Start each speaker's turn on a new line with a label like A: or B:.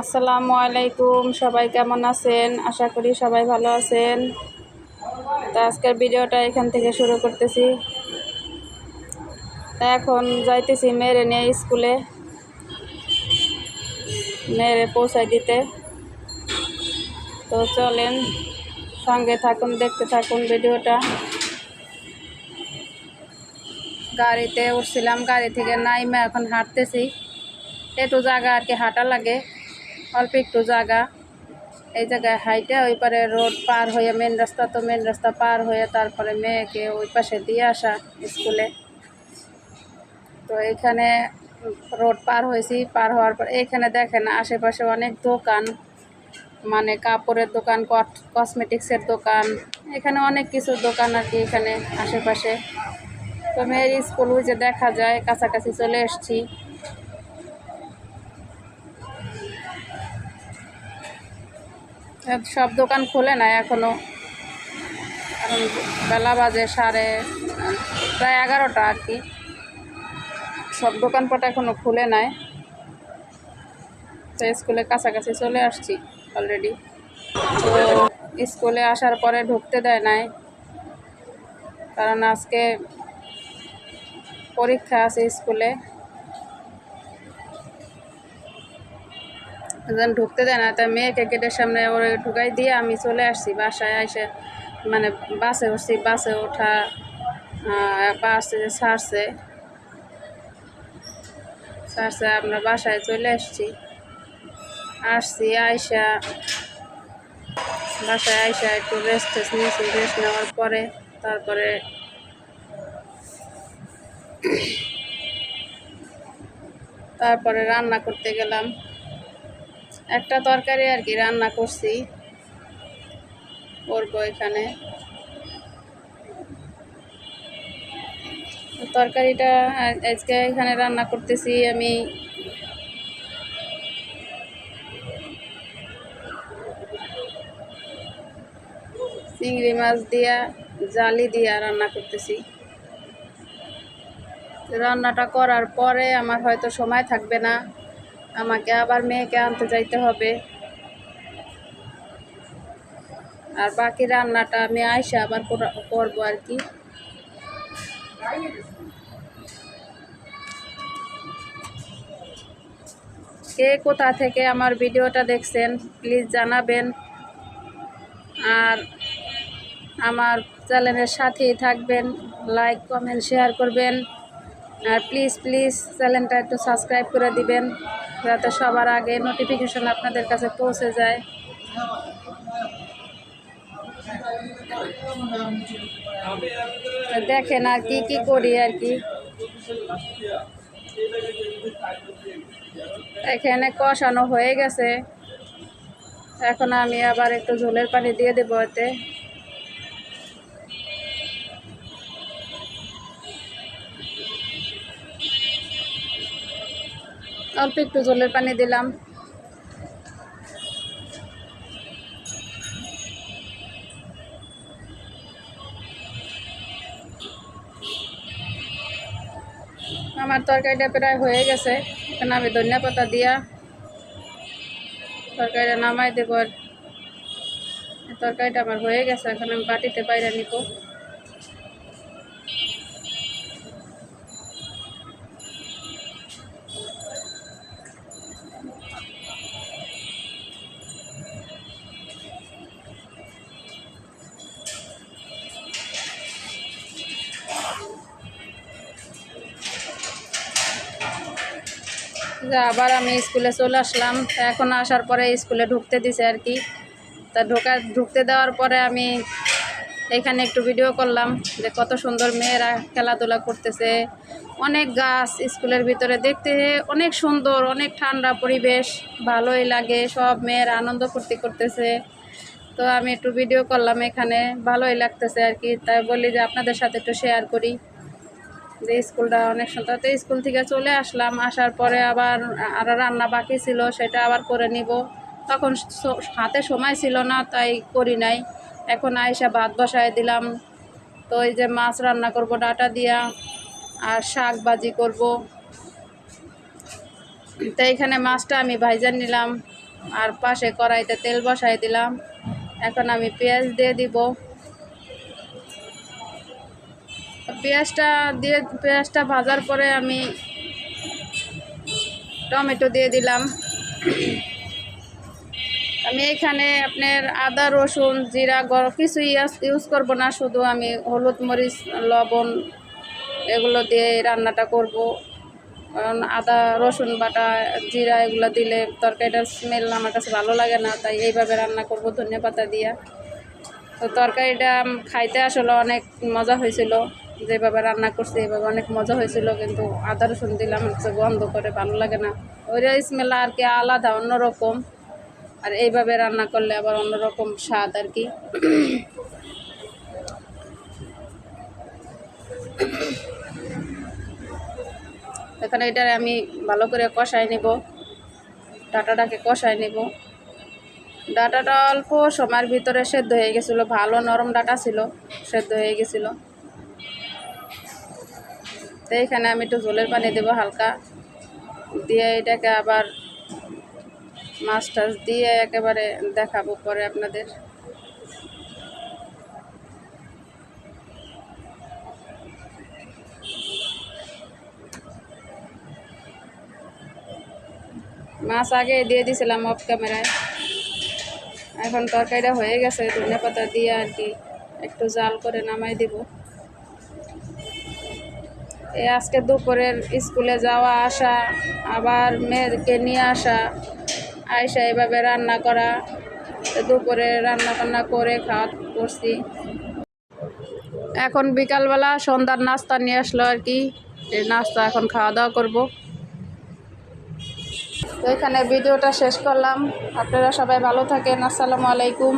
A: আসসালামু আলাইকুম, সবাই কেমন আছেন? আশা করি সবাই ভালো আছেন। তো আজকের ভিডিওটা এখান থেকে শুরু করতেছি। তা এখন যাইতেছি মেয়েরে নিয়ে স্কুলে। মেয়েরে পৌঁছায় দিতে। তো চলেন, সঙ্গে থাকুন, দেখতে থাকুন ভিডিওটা। গাড়িতে উঠছিলাম, গাড়ি থেকে নাইমে এখন হাঁটতেছি। একটু জায়গা আর কি হাঁটা লাগে, অল্প একটু জায়গা। এই জায়গায় হাইটে ওই পারে রোড পার হয়ে মেন রাস্তা তো মেন রাস্তা পার হয়ে তারপরে মেয়েকে ওই পাশে দিয়ে আসা স্কুলে তো এখানে রোড পার হয়েছি, পার হওয়ার পর এখানে দেখেন আশেপাশে অনেক দোকান মানে কাপড়ের দোকান কসমেটিক্সের দোকান, এখানে অনেক কিছু দোকান আর কি এখানে আশেপাশে। তো মেয়ের স্কুল যে দেখা যায়, কাছাকাছি চলে এসছি। সব দোকান খোলে না এখনও। বেলা বাজে সাড়ে প্রায় এগারোটা আর কি। সব দোকানপাট এখনও খুলে নাই। তো স্কুলে কাছাকাছি চলে আসছি অলরেডি তো স্কুলে আসার পরে ঢুকতে দেয় নাই। কারণ আজকে পরীক্ষা আছে স্কুলে। যেন ঢুকতে দেয় না তাই মেয়েকে গেটের সামনে ওরে ঢুকাই দিয়ে আমি চলে আসছি, বাসায় এসে মানে বাসে উঠছি, বাসে ওঠা বাসে ছাড়ছে। ছাড়ছে, আমরা বাসায় চলে আসছি। আসছি আয়সা বাসায় আয়সা একটু রেস্ট টেস্ট নিয়েছি রেস্ট নেওয়ার পরে তারপরে তারপরে রান্না করতে গেলাম। একটা তরকারি আর কি রান্না করছি। করব এখানে। তরকারিটা আজকে এখানে রান্না করতেছি আমি। চিংড়ি মাছ দিয়া, জালি দিয়া রান্না করতেছি। রান্নাটা করার পরে আমার হয়তো সময় থাকবে না। আমাকে আবার মেয়েকে আনতে যাইতে হবে। আর বাকি রান্নাটা আমি আইসা আবার করব আর কি। কে কোথা থেকে আমার ভিডিওটা দেখছেন, প্লিজ জানাবেন। আর আমার চ্যানেলের সাথেই থাকবেন, লাইক, কমেন্ট, শেয়ার করবেন। আর প্লিজ প্লিজ চ্যানেলটা একটু সাবস্ক্রাইব করে দিবেন, যাতে সবার আগে নোটিফিকেশন আপনাদের কাছে পৌঁছে যায়। দেখেন আর কি কি করি আর কি। এখানে কষানো হয়ে গেছে। এখন আমি আবার একটু ঝোলের পানি দিয়ে দেবো এতে। অল্প একটু জলের পানি দিলাম। আমার তরকারিটা প্রায় হয়ে গেছে। এখানে আমি ধনিয়া পাতা দিয়া তরকারিটা নামাই দেব। আর তরকারিটা আমার হয়ে গেছে, এখন আমি বাটিতে বাইরে নিব। আবার আমি স্কুলে চলে আসলাম। এখন আসার পরে স্কুলে ঢুকতে দিছে আর কি। তা ঢোকা, ঢুকতে দেওয়ার পরে আমি এখানে একটু ভিডিও করলাম যে কত সুন্দর মেয়েরা খেলাধুলা করতেছে। অনেক গাছ স্কুলের ভিতরে দেখতে অনেক সুন্দর, অনেক ঠান্ডা পরিবেশ, ভালোই লাগে, সব মেয়েরা আনন্দ ফুর্তি করতেছে। তো আমি একটু ভিডিও করলাম এখানে, ভালোই লাগতেছে আর কি। তাই বলি যে আপনাদের সাথে একটু শেয়ার করি। যে স্কুলটা অনেক সুন্দর। তো স্কুল থেকে চলে আসলাম, আসার পরে আবার আর রান্না বাকি ছিল, সেটা আবার করে নিব। তখন হাতে সময় ছিল না, তাই করি নাই। এখন আইসা ভাত বসায় দিলাম। তো এই যে মাছ রান্না করব, ডাটা দিয়া, আর শাক ভাজি করব। তো এখানে মাছটা আমি ভাইজান নিলাম, আর পাশে কড়াইতে তেল বসাই দিলাম। এখন আমি পেঁয়াজ দিয়ে দিব। পেঁয়াজটা দিয়ে, পেঁয়াজটা ভাজার পরে আমি টমেটো দিয়ে দিলাম। আমি এখানে আপনার আদা, রসুন, জিরা, গরম কিছুই ইউজ করব না, শুধু আমি হলুদ মরিচ, লবণ এগুলো দিয়ে রান্নাটা করব। কারণ আদা, রসুন বাটা, জিরা এগুলো দিলে তরকারিটার স্মেল আমার কাছে ভালো লাগে না, তাই এইভাবে রান্না করব ধনিয়া পাতা দিয়া। তো তরকারিটা খাইতে আসলে অনেক মজা হয়েছিল। যেভাবে রান্না করছি এইভাবে অনেক মজা হয়েছিল, কিন্তু আদা রসুন দিলাম, হচ্ছে গন্ধ করে, ভালো লাগে না। ওইটা স্মেল আর কি আলাদা, অন্যরকম। আর এইভাবে রান্না করলে আবার অন্যরকম স্বাদ আর কি। এখানে এটা আমি ভালো করে কষাই নেব। ডাটাটাকে কষাই নেব। ডাটাটা অল্প সময়ের ভিতরে সেদ্ধ হয়ে গেছিল, ভালো নরম ডাটা ছিল, সেদ্ধ হয়ে গেছিল। তো এখানে আমি একটু জলের পানি দেবো হালকা। দিয়ে এটাকে আবার মাছ টাছ দিয়ে একেবারে দেখাবো পরে আপনাদের। মাছ আগে দিয়ে দিয়েছিলাম অফ ক্যামেরায় এখন তরকারিটা হয়ে গেছে ধনে পাতা দিয়ে আর কি একটু জাল করে নামাই দিব। আজকে দুপুরের স্কুলে যাওয়া, আসা, আবার মেয়েকে নিয়ে আসা আয়সা এভাবে রান্না করা, দুপুরে রান্না টান্না করে খাওয়া করছি। এখন বিকালবেলা সন্ধ্যার নাস্তা নিয়ে আসলো আর কি নাস্তা এখন খাওয়া দাওয়া করব। তো এখানে ভিডিওটা শেষ করলাম। আপনারা সবাই ভালো থাকেন, আসসালামু আলাইকুম।